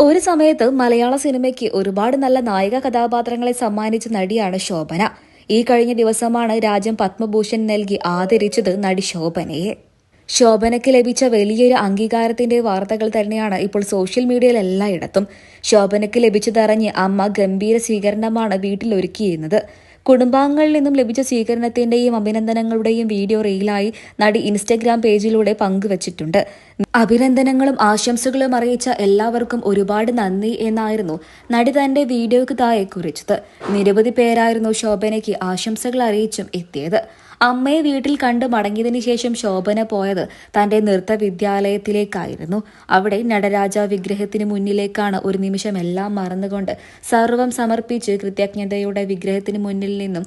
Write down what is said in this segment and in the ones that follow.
ഒരു സമയത്ത് മലയാള സിനിമയ്ക്ക് ഒരുപാട് നല്ല നായിക കഥാപാത്രങ്ങളെ സമ്മാനിച്ച നടിയാണ് ശോഭന. ഈ കഴിഞ്ഞ ദിവസമാണ് രാജ്യം പത്മഭൂഷൺ നൽകി ആദരിച്ചത് നടി ശോഭനയെ. ശോഭനയ്ക്ക് ലഭിച്ച വലിയൊരു അംഗീകാരത്തിന്റെ വാർത്തകൾ തന്നെയാണ് ഇപ്പോൾ സോഷ്യൽ മീഡിയയിൽ എല്ലായിടത്തും. ശോഭനയ്ക്ക് ലഭിച്ചതറിഞ്ഞ് അമ്മ ഗംഭീര സ്വീകരണമാണ് വീട്ടിൽ ഒരുക്കിയിരുന്നത് കുടുംബാംഗങ്ങളിൽ നിന്നും ലഭിച്ച സ്വീകരണത്തിന്റെയും അഭിനന്ദനങ്ങളുടെയും വീഡിയോ റീലായി നടി ഇൻസ്റ്റഗ്രാം പേജിലൂടെ പങ്കുവച്ചിട്ടുണ്ട്. അഭിനന്ദനങ്ങളും ആശംസകളും അറിയിച്ച എല്ലാവർക്കും ഒരുപാട് നന്ദി എന്നായിരുന്നു നടി തന്റെ വീഡിയോയ്ക്ക് താഴെ കുറിച്ചത്. നിരവധി പേരായിരുന്നു ശോഭനയ്ക്ക് ആശംസകൾ അറിയിച്ചും എത്തിയത്. അമ്മയെ വീട്ടിൽ കണ്ട് മടങ്ങിയതിനു ശേഷം ശോഭന പോയത് തന്റെ നൃത്ത വിദ്യാലയത്തിലേക്കായിരുന്നു അവിടെ നടരാജ വിഗ്രഹത്തിന് മുന്നിലേക്കാണ് ഒരു നിമിഷം എല്ലാം മറന്നുകൊണ്ട് സർവം സമർപ്പിച്ച് കൃതജ്ഞതയുടെ വിഗ്രഹത്തിന് മുന്നിൽ നിന്നും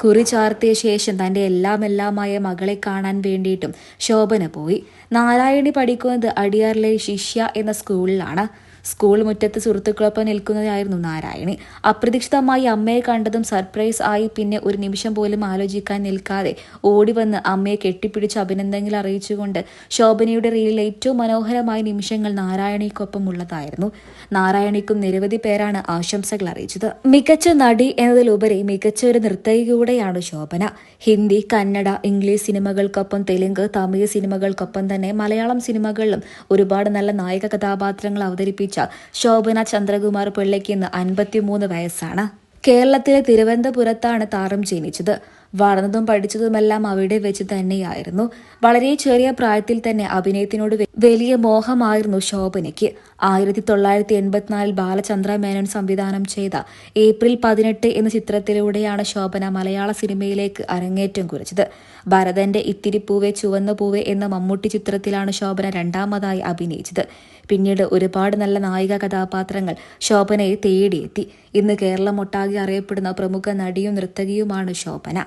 കുറി ചാർത്തിയ ശേഷം തന്റെ എല്ലാം എല്ലാമായ മകളെ കാണാൻ വേണ്ടിയിട്ടും ശോഭന പോയി. നാരായണി പഠിക്കുന്നത് അടിയാറിലെ ശിഷ്യ എന്ന സ്കൂളിലാണ്. സ്കൂൾ മുറ്റത്ത് സുഹൃത്തുക്കളൊപ്പം നിൽക്കുന്നതായിരുന്നു നാരായണി. അപ്രതീക്ഷിതമായി അമ്മയെ കണ്ടതും സർപ്രൈസ് ആയി പിന്നെ ഒരു നിമിഷം പോലും ആലോചിക്കാൻ നിൽക്കാതെ ഓടി വന്ന് അമ്മയെ കെട്ടിപ്പിടിച്ച് അഭിനന്ദനങ്ങൾ അറിയിച്ചുകൊണ്ട് ശോഭനയുടെ റീലിൽ ഏറ്റവും മനോഹരമായ നിമിഷങ്ങൾ നാരായണിക്കൊപ്പം ഉള്ളതായിരുന്നു നാരായണിക്കും നിരവധി പേരാണ് ആശംസകൾ അറിയിച്ചത്. മികച്ച നടി എന്നതിലുപരി മികച്ച ഒരു നർത്തകി കൂടെയാണ് ശോഭന. ഹിന്ദി കന്നഡ ഇംഗ്ലീഷ് സിനിമകൾക്കൊപ്പം തെലുങ്ക് തമിഴ് സിനിമകൾക്കൊപ്പം തന്നെ മലയാളം സിനിമകളിലും ഒരുപാട് നല്ല നായക കഥാപാത്രങ്ങൾ അവതരിപ്പിച്ച ശോഭന ചന്ദ്രകുമാർ പിള്ളയ്ക്ക് ഇന്ന് അൻപത്തിമൂന്ന് വയസ്സാണ്. കേരളത്തിലെ തിരുവനന്തപുരത്താണ് താരം ജനിച്ചത്. വളർന്നതും പഠിച്ചതുമെല്ലാം അവിടെ വെച്ച് തന്നെയായിരുന്നു. വളരെ ചെറിയ പ്രായത്തിൽ തന്നെ അഭിനയത്തിനോട് വലിയ മോഹമായിരുന്നു ശോഭനയ്ക്ക്. ആയിരത്തി തൊള്ളായിരത്തി എൺപത്തിനാലിൽ ബാലചന്ദ്ര മേനോൻ സംവിധാനം ചെയ്ത ഏപ്രിൽ പതിനെട്ട് എന്ന ചിത്രത്തിലൂടെയാണ് ശോഭന മലയാള സിനിമയിലേക്ക് അരങ്ങേറ്റം കുറിച്ചത്. ഭരതന്റെ ഇത്തിരി പൂവേ ചുവന്ന പൂവേ എന്ന മമ്മൂട്ടി ചിത്രത്തിലാണ് ശോഭന രണ്ടാമതായി അഭിനയിച്ചത്. പിന്നീട് ഒരുപാട് നല്ല നായിക കഥാപാത്രങ്ങൾ ശോഭനയെ തേടിയെത്തി. ഇന്ന് കേരളമൊട്ടാകെ അറിയപ്പെടുന്ന പ്രമുഖ നടിയും നർത്തകിയുമാണ് ശോഭന.